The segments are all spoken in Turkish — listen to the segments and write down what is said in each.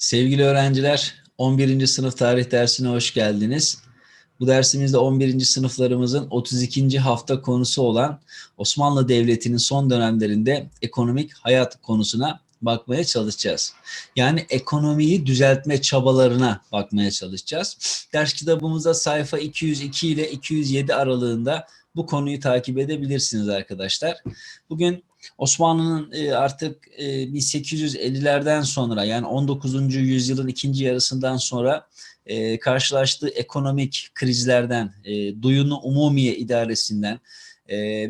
Sevgili öğrenciler, 11. sınıf tarih dersine hoş geldiniz. Bu dersimizde 11. sınıflarımızın 32. hafta konusu olan Osmanlı Devleti'nin son dönemlerinde ekonomik hayat konusuna bakmaya çalışacağız. Yani ekonomiyi düzeltme çabalarına bakmaya çalışacağız. Ders kitabımızda sayfa 202 ile 207 aralığında bu konuyu takip edebilirsiniz arkadaşlar. Bugün Osmanlı'nın e, artık 1850'lerden sonra yani 19. yüzyılın ikinci yarısından sonra e, karşılaştığı ekonomik krizlerden, e, Duyunu Umumiye idaresinden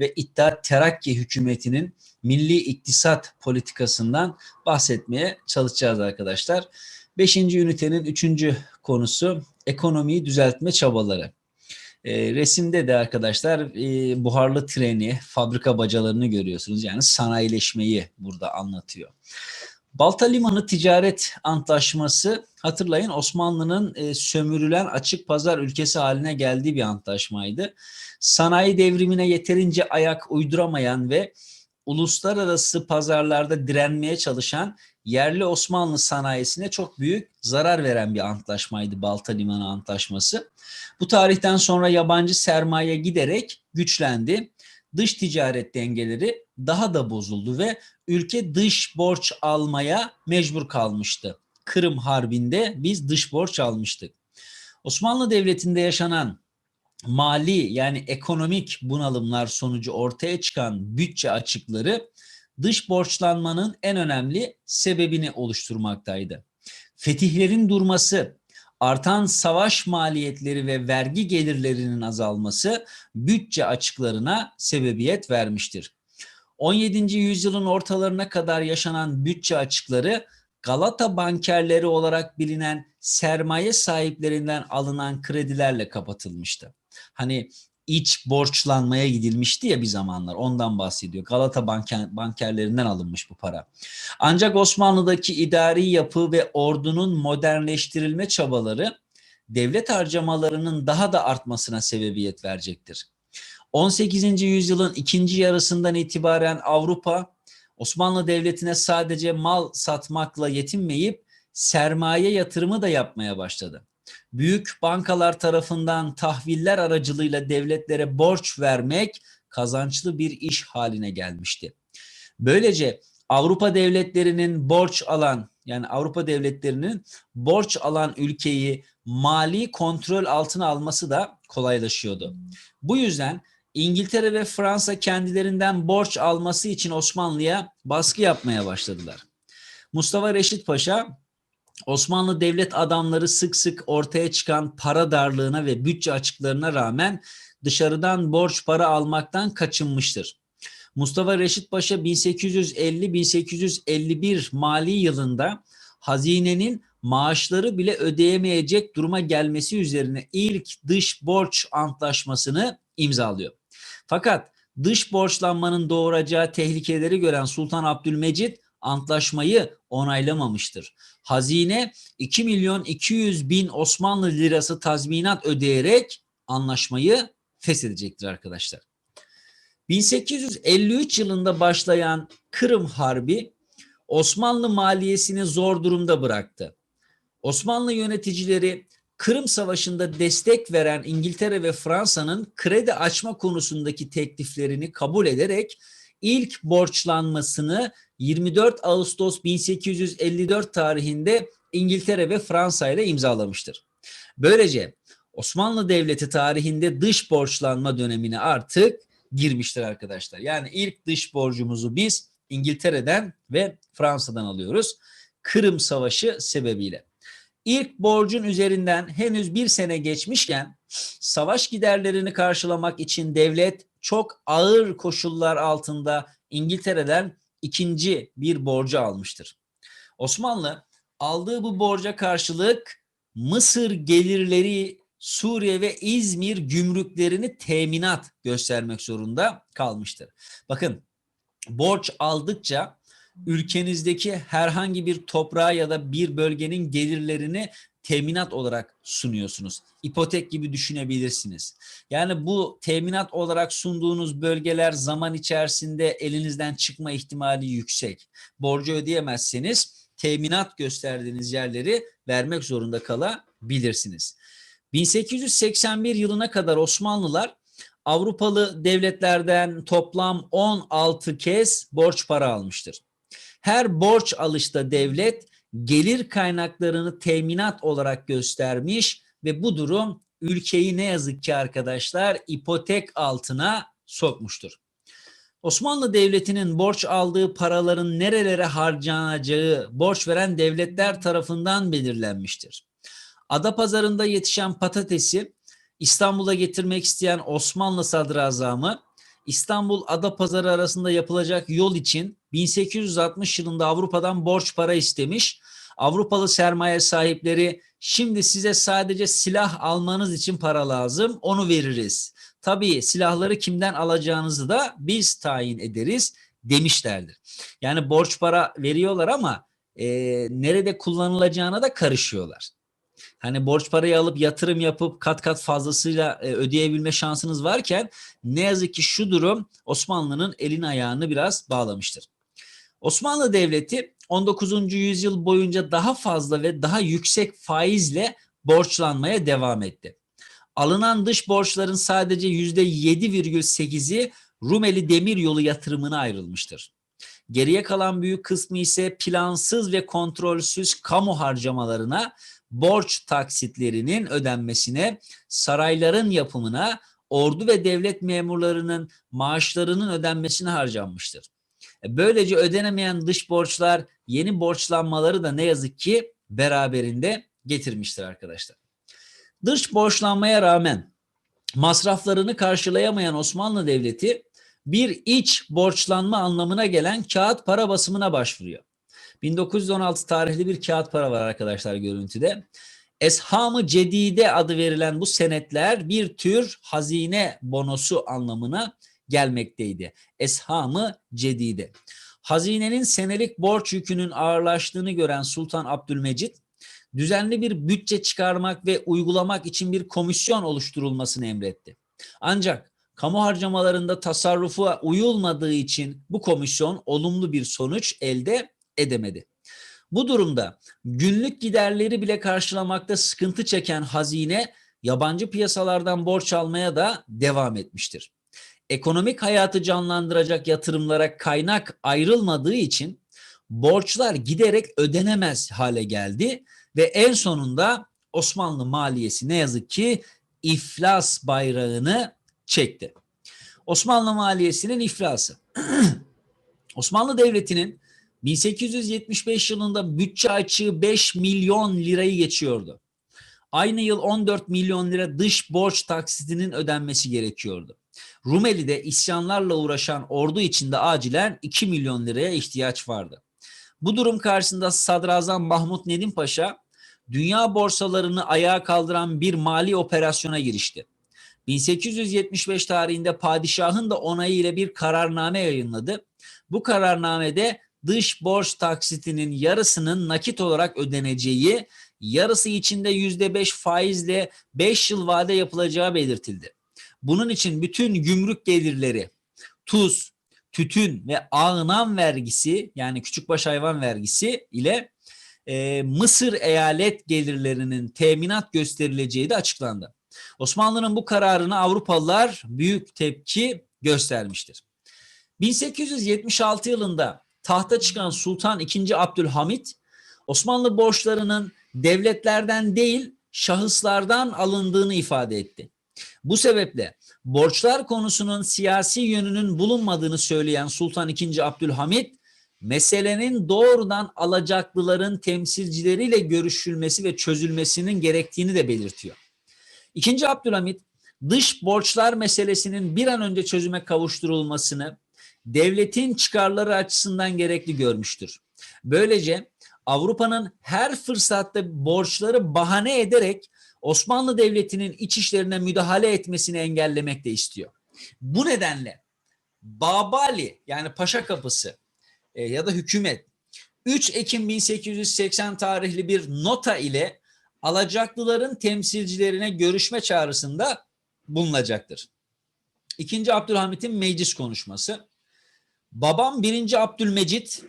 ve İttihat Terakki hükümetinin milli iktisat politikasından bahsetmeye çalışacağız arkadaşlar. Beşinci ünitenin üçüncü konusu ekonomiyi düzeltme çabaları. E, resimde de arkadaşlar e, buharlı treni, fabrika bacalarını görüyorsunuz. Yani sanayileşmeyi burada anlatıyor. Balta Limanı Ticaret Antlaşması hatırlayın Osmanlı'nın e, sömürülen açık pazar ülkesi haline geldiği bir antlaşmaydı. Sanayi devrimine yeterince ayak uyduramayan ve uluslararası pazarlarda direnmeye çalışan yerli Osmanlı sanayisine çok büyük zarar veren bir antlaşmaydı Balta Limanı Antlaşması. Bu tarihten sonra yabancı sermaye giderek güçlendi. Dış ticaret dengeleri daha da bozuldu ve ülke dış borç almaya mecbur kalmıştı. Kırım Harbi'nde biz dış borç almıştık. Osmanlı Devleti'nde yaşanan mali yani ekonomik bunalımlar sonucu ortaya çıkan bütçe açıkları dış borçlanmanın en önemli sebebini oluşturmaktaydı. Fetihlerin durması, artan savaş maliyetleri ve vergi gelirlerinin azalması bütçe açıklarına sebebiyet vermiştir. 17. yüzyılın ortalarına kadar yaşanan bütçe açıkları Galata bankerleri olarak bilinen sermaye sahiplerinden alınan kredilerle kapatılmıştı. Hani iç borçlanmaya gidilmişti ya bir zamanlar ondan bahsediyor. Galata banker, bankerlerinden alınmış bu para. Ancak Osmanlı'daki idari yapı ve ordunun modernleştirilme çabaları devlet harcamalarının daha da artmasına sebebiyet verecektir. 18. yüzyılın ikinci yarısından itibaren Avrupa Osmanlı Devleti'ne sadece mal satmakla yetinmeyip sermaye yatırımı da yapmaya başladı büyük bankalar tarafından tahviller aracılığıyla devletlere borç vermek kazançlı bir iş haline gelmişti. Böylece Avrupa devletlerinin borç alan yani Avrupa devletlerinin borç alan ülkeyi mali kontrol altına alması da kolaylaşıyordu. Bu yüzden İngiltere ve Fransa kendilerinden borç alması için Osmanlı'ya baskı yapmaya başladılar. Mustafa Reşit Paşa Osmanlı devlet adamları sık sık ortaya çıkan para darlığına ve bütçe açıklarına rağmen dışarıdan borç para almaktan kaçınmıştır. Mustafa Reşit Paşa 1850-1851 mali yılında hazinenin maaşları bile ödeyemeyecek duruma gelmesi üzerine ilk dış borç antlaşmasını imzalıyor. Fakat dış borçlanmanın doğuracağı tehlikeleri gören Sultan Abdülmecit antlaşmayı onaylamamıştır. Hazine 2 milyon 200 bin Osmanlı lirası tazminat ödeyerek anlaşmayı feshedecektir arkadaşlar. 1853 yılında başlayan Kırım Harbi Osmanlı maliyesini zor durumda bıraktı. Osmanlı yöneticileri Kırım Savaşı'nda destek veren İngiltere ve Fransa'nın kredi açma konusundaki tekliflerini kabul ederek ilk borçlanmasını 24 Ağustos 1854 tarihinde İngiltere ve Fransa ile imzalamıştır. Böylece Osmanlı Devleti tarihinde dış borçlanma dönemine artık girmiştir arkadaşlar. Yani ilk dış borcumuzu biz İngiltere'den ve Fransa'dan alıyoruz. Kırım Savaşı sebebiyle. İlk borcun üzerinden henüz bir sene geçmişken savaş giderlerini karşılamak için devlet çok ağır koşullar altında İngiltere'den ikinci bir borcu almıştır. Osmanlı aldığı bu borca karşılık Mısır gelirleri Suriye ve İzmir gümrüklerini teminat göstermek zorunda kalmıştır. Bakın borç aldıkça ülkenizdeki herhangi bir toprağa ya da bir bölgenin gelirlerini teminat olarak sunuyorsunuz. İpotek gibi düşünebilirsiniz. Yani bu teminat olarak sunduğunuz bölgeler zaman içerisinde elinizden çıkma ihtimali yüksek. Borcu ödeyemezseniz teminat gösterdiğiniz yerleri vermek zorunda kalabilirsiniz. 1881 yılına kadar Osmanlılar Avrupalı devletlerden toplam 16 kez borç para almıştır. Her borç alışta devlet gelir kaynaklarını teminat olarak göstermiş ve bu durum ülkeyi ne yazık ki arkadaşlar ipotek altına sokmuştur. Osmanlı Devleti'nin borç aldığı paraların nerelere harcanacağı borç veren devletler tarafından belirlenmiştir. Adapazarı'nda yetişen patatesi İstanbul'a getirmek isteyen Osmanlı sadrazamı İstanbul Adapazarı arasında yapılacak yol için 1860 yılında Avrupa'dan borç para istemiş. Avrupalı sermaye sahipleri şimdi size sadece silah almanız için para lazım onu veririz. Tabii silahları kimden alacağınızı da biz tayin ederiz demişlerdir. Yani borç para veriyorlar ama e, nerede kullanılacağına da karışıyorlar. Hani borç parayı alıp yatırım yapıp kat kat fazlasıyla e, ödeyebilme şansınız varken ne yazık ki şu durum Osmanlı'nın elin ayağını biraz bağlamıştır. Osmanlı Devleti 19. yüzyıl boyunca daha fazla ve daha yüksek faizle borçlanmaya devam etti. Alınan dış borçların sadece %7,8'i Rumeli Demiryolu yatırımına ayrılmıştır. Geriye kalan büyük kısmı ise plansız ve kontrolsüz kamu harcamalarına, borç taksitlerinin ödenmesine, sarayların yapımına, ordu ve devlet memurlarının maaşlarının ödenmesine harcanmıştır. E, Böylece ödenemeyen dış borçlar yeni borçlanmaları da ne yazık ki beraberinde getirmiştir arkadaşlar. Dış borçlanmaya rağmen masraflarını karşılayamayan Osmanlı Devleti bir iç borçlanma anlamına gelen kağıt para basımına başvuruyor. 1916 tarihli bir kağıt para var arkadaşlar görüntüde. Esham-ı Cedide adı verilen bu senetler bir tür hazine bonosu anlamına gelmekteydi. Esham-ı Cedide. Hazinenin senelik borç yükünün ağırlaştığını gören Sultan Abdülmecit, düzenli bir bütçe çıkarmak ve uygulamak için bir komisyon oluşturulmasını emretti. Ancak kamu harcamalarında tasarrufu uyulmadığı için bu komisyon olumlu bir sonuç elde edemedi. Bu durumda günlük giderleri bile karşılamakta sıkıntı çeken hazine yabancı piyasalardan borç almaya da devam etmiştir. Ekonomik hayatı canlandıracak yatırımlara kaynak ayrılmadığı için borçlar giderek ödenemez hale geldi ve en sonunda Osmanlı maliyesi ne yazık ki iflas bayrağını çekti. Osmanlı maliyesinin iflası. Osmanlı Devleti'nin 1875 yılında bütçe açığı 5 milyon lirayı geçiyordu. Aynı yıl 14 milyon lira dış borç taksitinin ödenmesi gerekiyordu. Rumeli'de isyanlarla uğraşan ordu içinde acilen 2 milyon liraya ihtiyaç vardı. Bu durum karşısında Sadrazam Mahmut Nedim Paşa dünya borsalarını ayağa kaldıran bir mali operasyona girişti. 1875 tarihinde padişahın da onayı ile bir kararname yayınladı. Bu kararnamede dış borç taksitinin yarısının nakit olarak ödeneceği, yarısı içinde yüzde beş faizle 5 yıl vade yapılacağı belirtildi. Bunun için bütün gümrük gelirleri, tuz, tütün ve ağınam vergisi yani küçükbaş hayvan vergisi ile e, Mısır eyalet gelirlerinin teminat gösterileceği de açıklandı. Osmanlı'nın bu kararına Avrupalılar büyük tepki göstermiştir. 1876 yılında tahta çıkan Sultan II. Abdülhamit Osmanlı borçlarının devletlerden değil şahıslardan alındığını ifade etti. Bu sebeple borçlar konusunun siyasi yönünün bulunmadığını söyleyen Sultan II. Abdülhamit meselenin doğrudan alacaklıların temsilcileriyle görüşülmesi ve çözülmesinin gerektiğini de belirtiyor. İkinci Abdülhamit dış borçlar meselesinin bir an önce çözüme kavuşturulmasını devletin çıkarları açısından gerekli görmüştür. Böylece Avrupa'nın her fırsatta borçları bahane ederek Osmanlı Devleti'nin iç işlerine müdahale etmesini engellemek de istiyor. Bu nedenle Babali yani Paşa Kapısı e, ya da hükümet 3 Ekim 1880 tarihli bir nota ile alacaklıların temsilcilerine görüşme çağrısında bulunacaktır. İkinci Abdülhamit'in meclis konuşması. Babam 1. Abdülmecit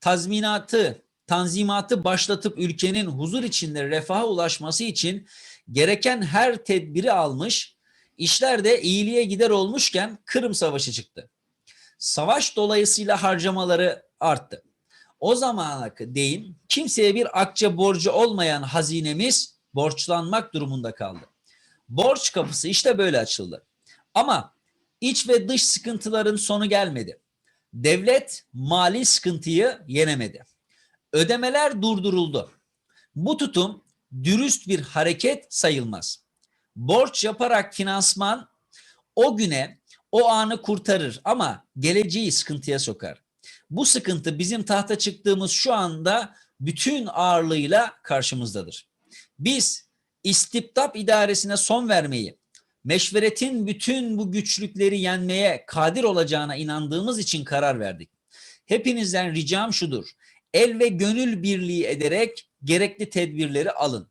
tazminatı tanzimatı başlatıp ülkenin huzur içinde refaha ulaşması için gereken her tedbiri almış, işler de iyiliğe gider olmuşken Kırım Savaşı çıktı. Savaş dolayısıyla harcamaları arttı. O zamana değin kimseye bir akçe borcu olmayan hazinemiz borçlanmak durumunda kaldı. Borç kapısı işte böyle açıldı. Ama iç ve dış sıkıntıların sonu gelmedi. Devlet mali sıkıntıyı yenemedi. Ödemeler durduruldu. Bu tutum dürüst bir hareket sayılmaz. Borç yaparak finansman o güne o anı kurtarır ama geleceği sıkıntıya sokar. Bu sıkıntı bizim tahta çıktığımız şu anda bütün ağırlığıyla karşımızdadır. Biz istibdap idaresine son vermeyi, meşveretin bütün bu güçlükleri yenmeye kadir olacağına inandığımız için karar verdik. Hepinizden ricam şudur. El ve gönül birliği ederek gerekli tedbirleri alın.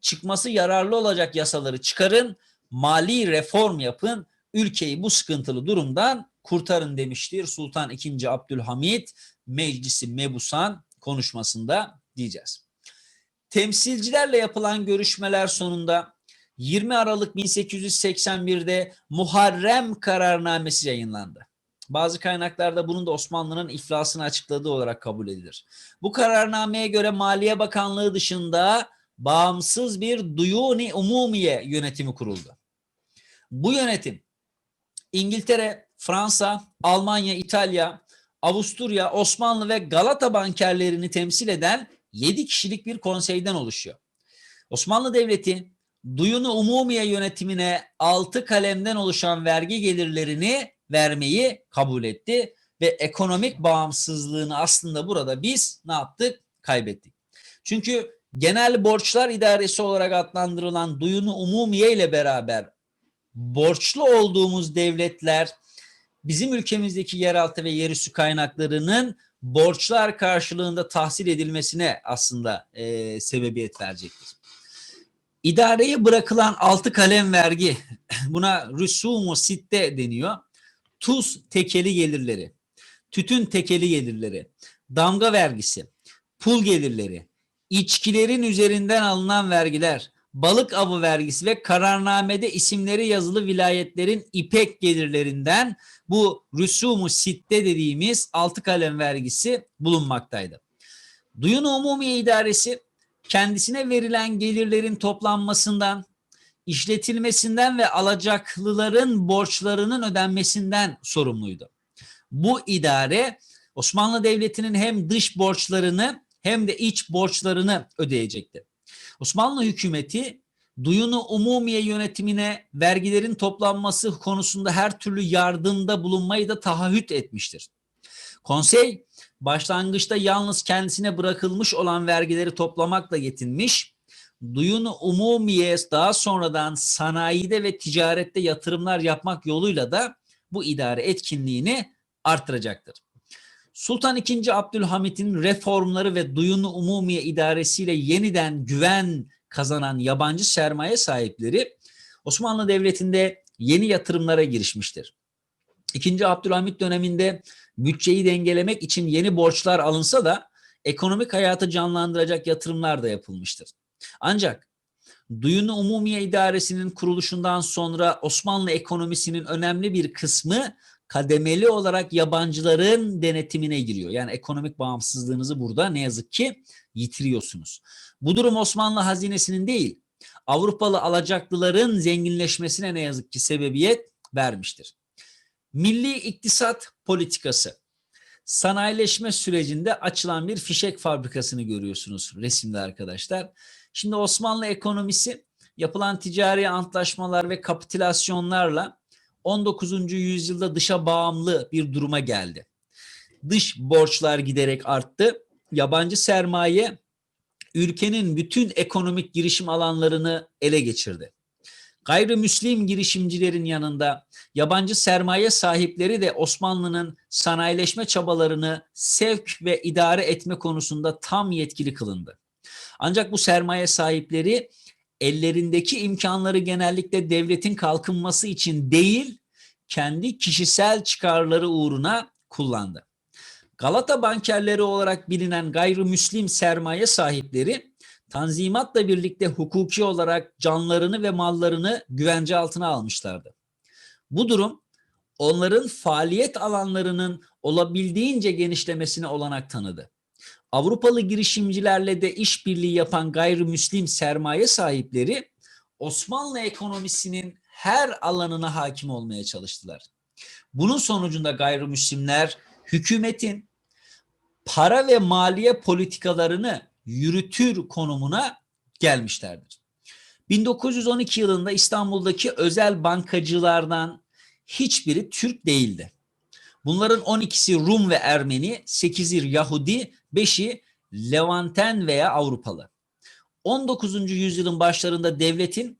Çıkması yararlı olacak yasaları çıkarın, mali reform yapın, ülkeyi bu sıkıntılı durumdan kurtarın demiştir Sultan II. Abdülhamit Meclisi Mebusan konuşmasında diyeceğiz. Temsilcilerle yapılan görüşmeler sonunda 20 Aralık 1881'de Muharrem kararnamesi yayınlandı. Bazı kaynaklarda bunun da Osmanlı'nın iflasını açıkladığı olarak kabul edilir. Bu kararnameye göre Maliye Bakanlığı dışında bağımsız bir Duyuni Umumiye yönetimi kuruldu. Bu yönetim İngiltere, Fransa, Almanya, İtalya, Avusturya, Osmanlı ve Galata bankerlerini temsil eden 7 kişilik bir konseyden oluşuyor. Osmanlı Devleti Duyunu Umumiye yönetimine 6 kalemden oluşan vergi gelirlerini vermeyi kabul etti ve ekonomik bağımsızlığını aslında burada biz ne yaptık? Kaybettik. Çünkü genel borçlar idaresi olarak adlandırılan Duyunu Umumiye ile beraber borçlu olduğumuz devletler bizim ülkemizdeki yeraltı ve yerüstü kaynaklarının borçlar karşılığında tahsil edilmesine aslında e, sebebiyet verecektir. İdareye bırakılan altı kalem vergi, buna rüsumu sitte deniyor. Tuz tekeli gelirleri, tütün tekeli gelirleri, damga vergisi, pul gelirleri, içkilerin üzerinden alınan vergiler, balık avı vergisi ve kararnamede isimleri yazılı vilayetlerin ipek gelirlerinden bu rüsumu sitte dediğimiz altı kalem vergisi bulunmaktaydı. Duyun Umumiye İdaresi kendisine verilen gelirlerin toplanmasından, işletilmesinden ve alacaklıların borçlarının ödenmesinden sorumluydu. Bu idare Osmanlı Devleti'nin hem dış borçlarını hem de iç borçlarını ödeyecekti. Osmanlı hükümeti Duyunu Umumiye yönetimine vergilerin toplanması konusunda her türlü yardımda bulunmayı da taahhüt etmiştir. Konsey başlangıçta yalnız kendisine bırakılmış olan vergileri toplamakla yetinmiş, Duyunu Umumiye daha sonradan sanayide ve ticarette yatırımlar yapmak yoluyla da bu idare etkinliğini artıracaktır. Sultan II. Abdülhamit'in reformları ve Duyunu Umumiye idaresiyle yeniden güven kazanan yabancı sermaye sahipleri Osmanlı Devleti'nde yeni yatırımlara girişmiştir. İkinci Abdülhamit döneminde bütçeyi dengelemek için yeni borçlar alınsa da ekonomik hayatı canlandıracak yatırımlar da yapılmıştır. Ancak Duyunu Umumiye İdaresi'nin kuruluşundan sonra Osmanlı ekonomisinin önemli bir kısmı kademeli olarak yabancıların denetimine giriyor. Yani ekonomik bağımsızlığınızı burada ne yazık ki yitiriyorsunuz. Bu durum Osmanlı hazinesinin değil, Avrupalı alacaklıların zenginleşmesine ne yazık ki sebebiyet vermiştir. Milli iktisat politikası. Sanayileşme sürecinde açılan bir fişek fabrikasını görüyorsunuz resimde arkadaşlar. Şimdi Osmanlı ekonomisi yapılan ticari antlaşmalar ve kapitülasyonlarla 19. yüzyılda dışa bağımlı bir duruma geldi. Dış borçlar giderek arttı. Yabancı sermaye ülkenin bütün ekonomik girişim alanlarını ele geçirdi. Gayrimüslim girişimcilerin yanında yabancı sermaye sahipleri de Osmanlı'nın sanayileşme çabalarını sevk ve idare etme konusunda tam yetkili kılındı. Ancak bu sermaye sahipleri ellerindeki imkanları genellikle devletin kalkınması için değil, kendi kişisel çıkarları uğruna kullandı. Galata bankerleri olarak bilinen gayrimüslim sermaye sahipleri Tanzimat'la birlikte hukuki olarak canlarını ve mallarını güvence altına almışlardı. Bu durum onların faaliyet alanlarının olabildiğince genişlemesine olanak tanıdı. Avrupalı girişimcilerle de işbirliği yapan gayrimüslim sermaye sahipleri Osmanlı ekonomisinin her alanına hakim olmaya çalıştılar. Bunun sonucunda gayrimüslimler hükümetin para ve maliye politikalarını yürütür konumuna gelmişlerdir. 1912 yılında İstanbul'daki özel bankacılardan hiçbiri Türk değildi. Bunların 12'si Rum ve Ermeni, 8'i Yahudi, 5'i Levanten veya Avrupalı. 19. yüzyılın başlarında devletin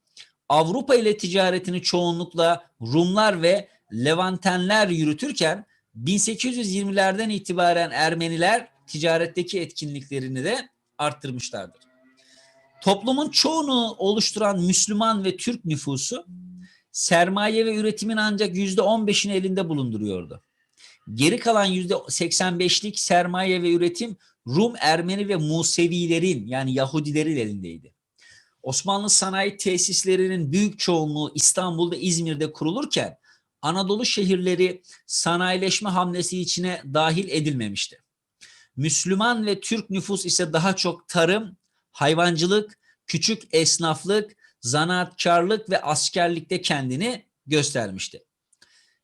Avrupa ile ticaretini çoğunlukla Rumlar ve Levantenler yürütürken 1820'lerden itibaren Ermeniler ticaretteki etkinliklerini de arttırmışlardır. Toplumun çoğunu oluşturan Müslüman ve Türk nüfusu sermaye ve üretimin ancak %15'ini elinde bulunduruyordu. Geri kalan %85'lik sermaye ve üretim Rum, Ermeni ve Musevilerin yani Yahudilerin elindeydi. Osmanlı sanayi tesislerinin büyük çoğunluğu İstanbul ve İzmir'de kurulurken Anadolu şehirleri sanayileşme hamlesi içine dahil edilmemişti. Müslüman ve Türk nüfus ise daha çok tarım, hayvancılık, küçük esnaflık, zanaatkarlık ve askerlikte kendini göstermişti.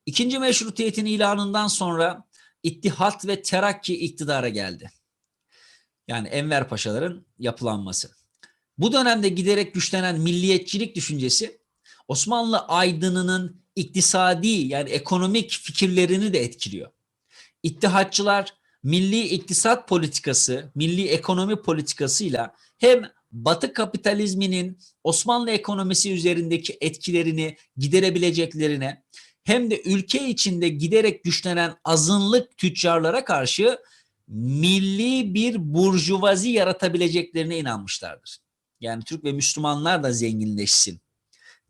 İkinci meşrutiyetin ilanından sonra İttihat ve Terakki iktidara geldi. Yani Enver Paşaların yapılanması. Bu dönemde giderek güçlenen milliyetçilik düşüncesi Osmanlı aydınının iktisadi yani ekonomik fikirlerini de etkiliyor. İttihatçılar milli iktisat politikası, milli ekonomi politikasıyla hem Batı kapitalizminin Osmanlı ekonomisi üzerindeki etkilerini giderebileceklerine hem de ülke içinde giderek güçlenen azınlık tüccarlara karşı milli bir burjuvazi yaratabileceklerine inanmışlardır. Yani Türk ve Müslümanlar da zenginleşsin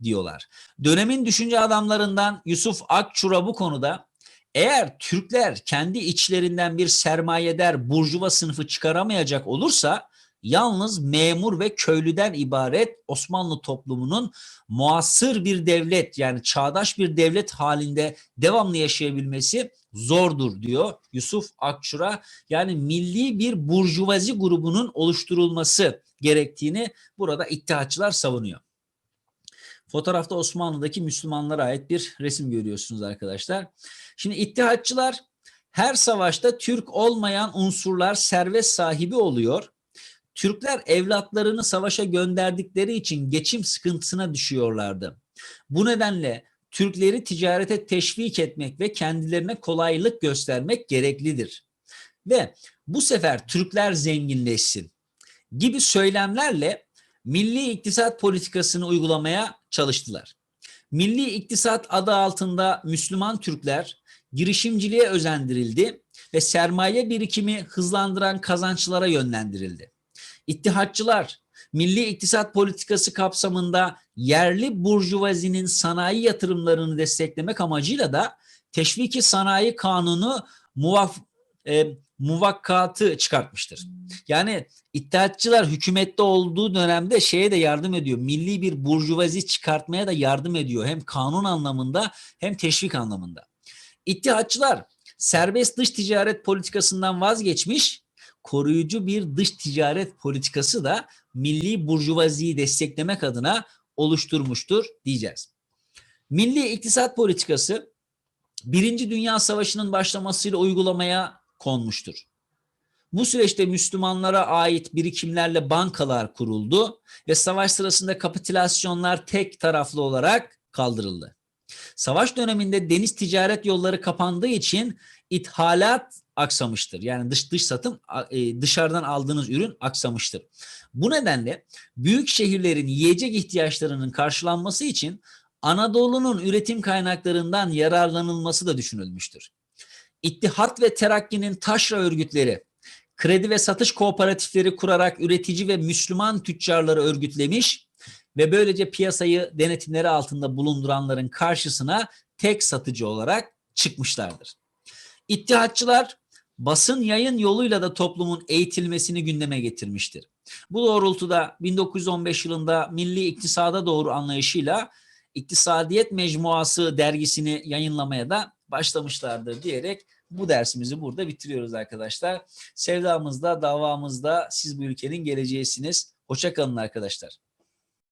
diyorlar. Dönemin düşünce adamlarından Yusuf Akçura bu konuda eğer Türkler kendi içlerinden bir sermayeder burjuva sınıfı çıkaramayacak olursa yalnız memur ve köylüden ibaret Osmanlı toplumunun muasır bir devlet yani çağdaş bir devlet halinde devamlı yaşayabilmesi zordur diyor Yusuf Akçura. Yani milli bir burjuvazi grubunun oluşturulması gerektiğini burada ittihatçılar savunuyor. Fotoğrafta Osmanlı'daki Müslümanlara ait bir resim görüyorsunuz arkadaşlar. Şimdi ittihatçılar her savaşta Türk olmayan unsurlar servet sahibi oluyor. Türkler evlatlarını savaşa gönderdikleri için geçim sıkıntısına düşüyorlardı. Bu nedenle Türkleri ticarete teşvik etmek ve kendilerine kolaylık göstermek gereklidir. Ve bu sefer Türkler zenginleşsin gibi söylemlerle milli iktisat politikasını uygulamaya çalıştılar. Milli iktisat adı altında Müslüman Türkler girişimciliğe özendirildi ve sermaye birikimi hızlandıran kazançlara yönlendirildi. İttihatçılar milli iktisat politikası kapsamında yerli burjuvazinin sanayi yatırımlarını desteklemek amacıyla da teşviki sanayi kanunu muvaf, e, muvakkatı çıkartmıştır. Yani İttihatçılar hükümette olduğu dönemde şeye de yardım ediyor. Milli bir burjuvazi çıkartmaya da yardım ediyor. Hem kanun anlamında hem teşvik anlamında. İttihatçılar serbest dış ticaret politikasından vazgeçmiş, koruyucu bir dış ticaret politikası da milli burjuvaziyi desteklemek adına oluşturmuştur diyeceğiz. Milli iktisat politikası Birinci Dünya Savaşı'nın başlamasıyla uygulamaya konmuştur. Bu süreçte Müslümanlara ait birikimlerle bankalar kuruldu ve savaş sırasında kapitülasyonlar tek taraflı olarak kaldırıldı. Savaş döneminde deniz ticaret yolları kapandığı için ithalat aksamıştır. Yani dış dış satım e, dışarıdan aldığınız ürün aksamıştır. Bu nedenle büyük şehirlerin yiyecek ihtiyaçlarının karşılanması için Anadolu'nun üretim kaynaklarından yararlanılması da düşünülmüştür. İttihat ve Terakki'nin taşra örgütleri kredi ve satış kooperatifleri kurarak üretici ve Müslüman tüccarları örgütlemiş ve böylece piyasayı denetimleri altında bulunduranların karşısına tek satıcı olarak çıkmışlardır. İttihatçılar basın yayın yoluyla da toplumun eğitilmesini gündeme getirmiştir. Bu doğrultuda 1915 yılında Milli İktisada Doğru anlayışıyla İktisadiyet Mecmuası dergisini yayınlamaya da başlamışlardır diyerek bu dersimizi burada bitiriyoruz arkadaşlar. Sevdamızda, davamızda siz bu ülkenin geleceğisiniz. Hoşça kalın arkadaşlar.